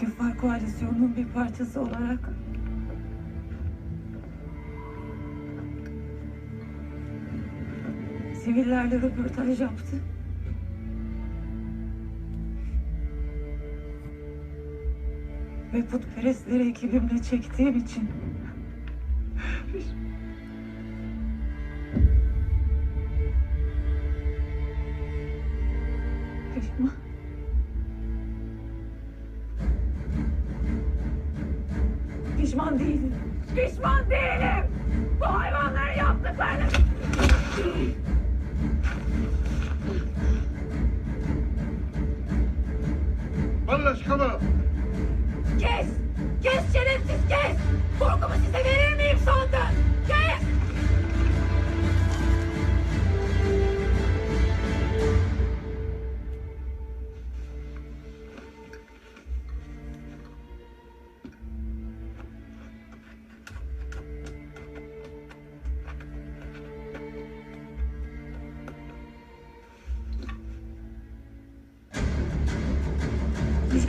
Küffar koalisyonunun bir parçası olarak sivillerle röportaj yaptı. Ve putperestleri ekibimle çektiğim için pişman. Pişman değilim. Pişman değilim. Bu hayvanların yaptıklarını... Valla şkala. Kes! Kes şerefsiz kes! Korkumu size verir miyim sandın?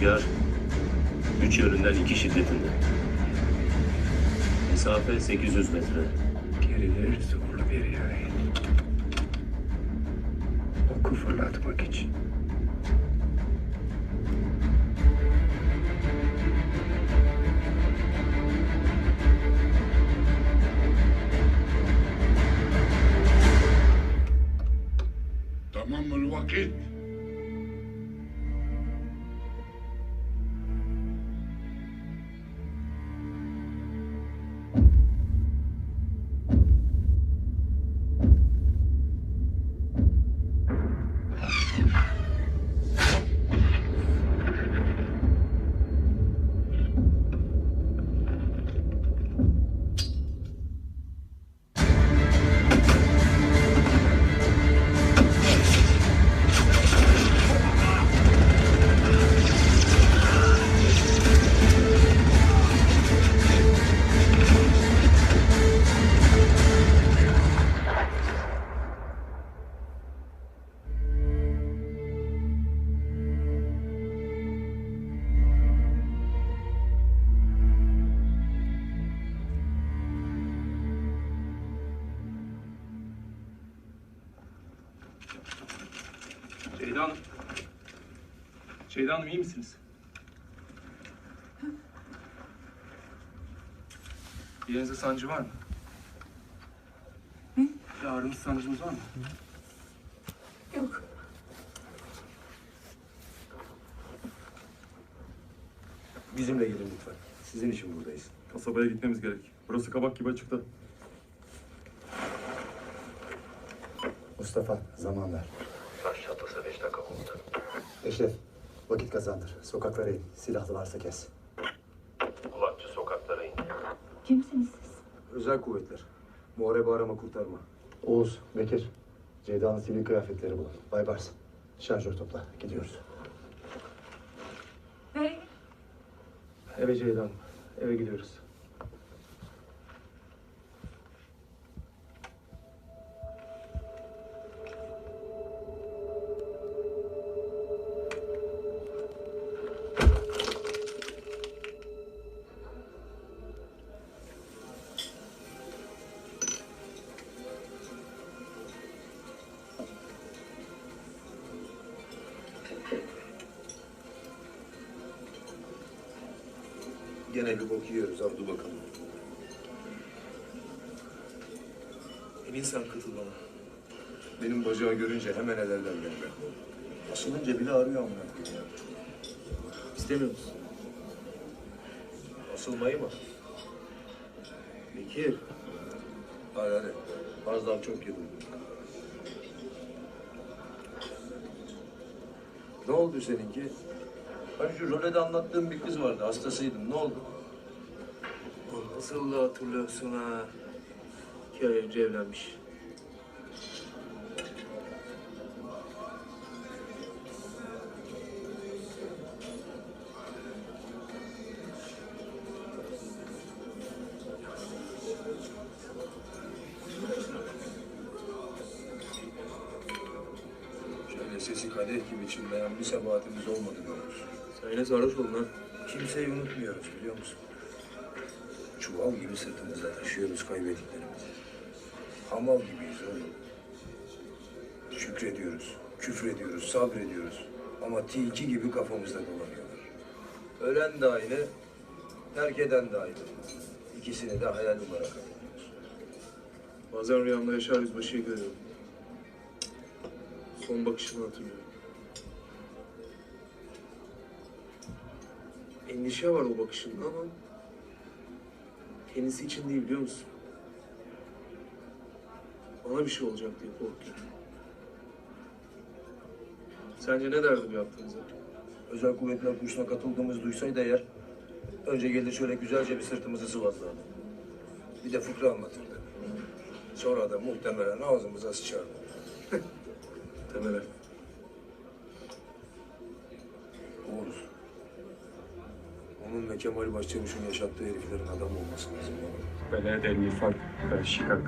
Rüzgar üç yönünden iki şiddetinde. Mesafe 800 metre. Gerileri zorlu bir yer. Oku fırlatmak için. Ceyda Hanım. Ceyda Hanım iyi misiniz? Yerinizde sancı var mı? Ne? Bir ağrınız sancınız var mı? Yok. Bizimle gelin lütfen. Sizin için buradayız. Kasabaya gitmemiz gerek. Burası kabak gibi açıkta. Mustafa, zaman ver. Eşref, vakit kazandır. Sokaklara in. Silahlı varsa kes. Kulakçı sokaklara indi. Kimsiniz siz? Özel kuvvetler. Muharebe arama kurtarma. Oğuz, Bekir. Ceyda'nın sivil kıyafetleri bulun. Baybars, şarjör topla. Gidiyoruz. Nereye? Eve Ceyda Hanım. Eve gidiyoruz. Gene bir bok yiyoruz Abdü bakalım. Eminsen katıl bana. Benim bacağı görünce hemen ederler beni. Asılınca bile arıyor amına. İstemiyor musun? Asılmayı mı? Bekir. Hadi hadi. Az daha çok yedim. Ne oldu seninki? Hani şu rolede anlattığım bir kız vardı. Hastasıydın. Ne oldu? Nasıl da hatırlıyorsun ha? İki ay önce evlenmiş. Şöyle sesi kadeh gibi çınlayan bir sebatimiz olmadı ne olur. Sen yine sarhoş oldun ha. Kimseyi unutmuyoruz biliyor musun? Çuval gibi sırtımızda taşıyoruz kaybettiklerimizi. Hamal gibiyiz oğlum. Şükrediyoruz, küfrediyoruz, sabrediyoruz. Ama tilki gibi kafamızda dolanıyorlar. Ölen de aynı, terk eden de aynı. İkisini de hayal olarak alıyoruz. Bazen rüyamda Yaşar Yüzbaşı'yı görüyorum. Son bakışını hatırlıyorum. Endişe var o bakışında ama kendisi için değil biliyor musun? Bana bir şey olacak diye korkuyor. Sence ne derdi bu yaptığınıza? Özel kuvvetler kursuna katıldığımız duysaydı eğer, önce gelir şöyle güzelce bir sırtımızı sıvazlardı. Bir de fıkra anlatırdı. Sonra da muhtemelen ağzımıza sıçardı. Temel. Oğuz onun ve Kemal Başçavuş'un yaşattığı heriflerin adam olması lazım bana. Belediye nifak, şikak.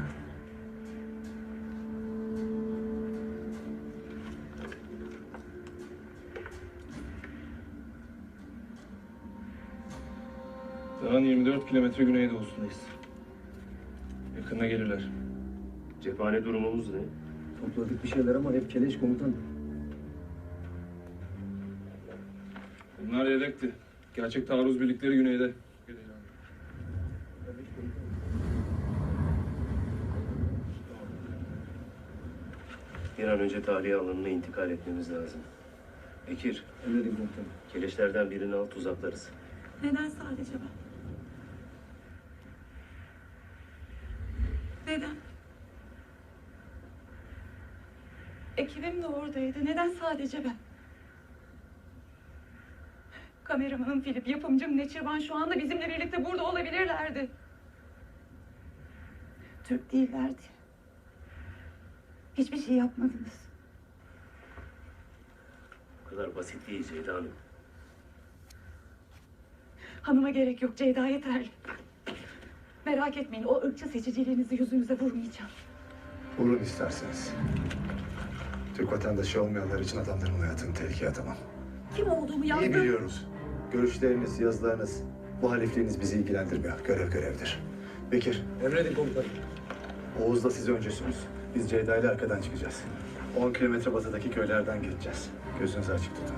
Dağın 24 kilometre güneydoğusundayız. Yakında gelirler. Cephane durumumuz ne? Topladık bir şeyler ama hep keleş komutan. Bunlar yedekti. Gerçek taarruz birlikleri güneyde. Bir an önce tahliye alanına intikal etmemiz lazım. Bekir, Emredin komutanım. keleşlerden birini al tuzaklarız. Neden sadece ben? Neden? Ekibim de oradaydı. Neden sadece ben? Kameramanım Filip, yapımcım Neçirvan şu anda bizimle birlikte burada olabilirlerdi. Türk değillerdi. Hiçbir şey yapmadınız. Bu kadar basit değil Ceyda Hanım. Hanıma gerek yok, Ceyda yeterli. Merak etmeyin, o ırkçı seçiciliğinizi yüzünüze vurmayacağım. Vurun isterseniz. Türk vatandaşı olmayanlar için adamların hayatını tehlikeye atamam. Kim olduğumu İyi yazdım. biliyoruz. Görüşleriniz, yazılarınız, bu halifliğiniz bizi ilgilendirmiyor. Görev görevdir. Bekir, Emredin komutanım. Oğuz'la siz öncüsünüz. Biz Ceyda ile arkadan çıkacağız. 10 kilometre batıdaki köylerden geçeceğiz. Gözünüzü açık tutun.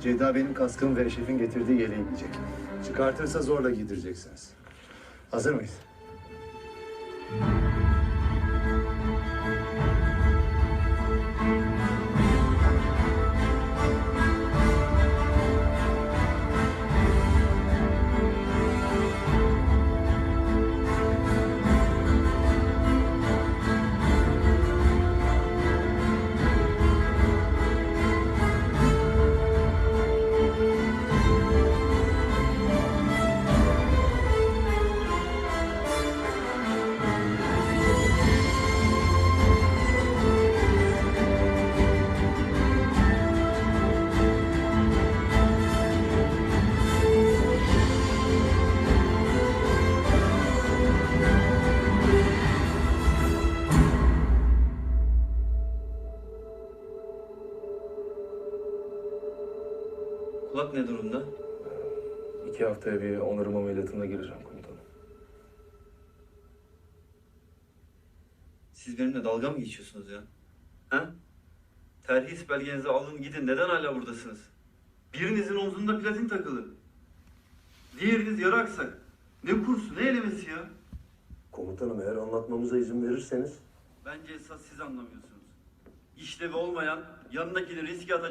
Ceyda benim kaskım ve Eşref'in getirdiği yeleği giyecek. Çıkartırsa zorla giydireceksiniz. Hazır mıyız? Kulak ne durumda? İki haftaya bir onarım ameliyatına gireceğim komutanım. Siz benimle dalga mı geçiyorsunuz ya? Ha? Terhis belgenizi alın gidin. Neden hala buradasınız? Birinizin omzunda platin takılı. Diğeriniz yarı aksak. Ne kursu, ne elemesi ya? Komutanım eğer anlatmamıza izin verirseniz Bence esas siz anlamıyorsunuz. İşlevi olmayan, yanındakini riske atacak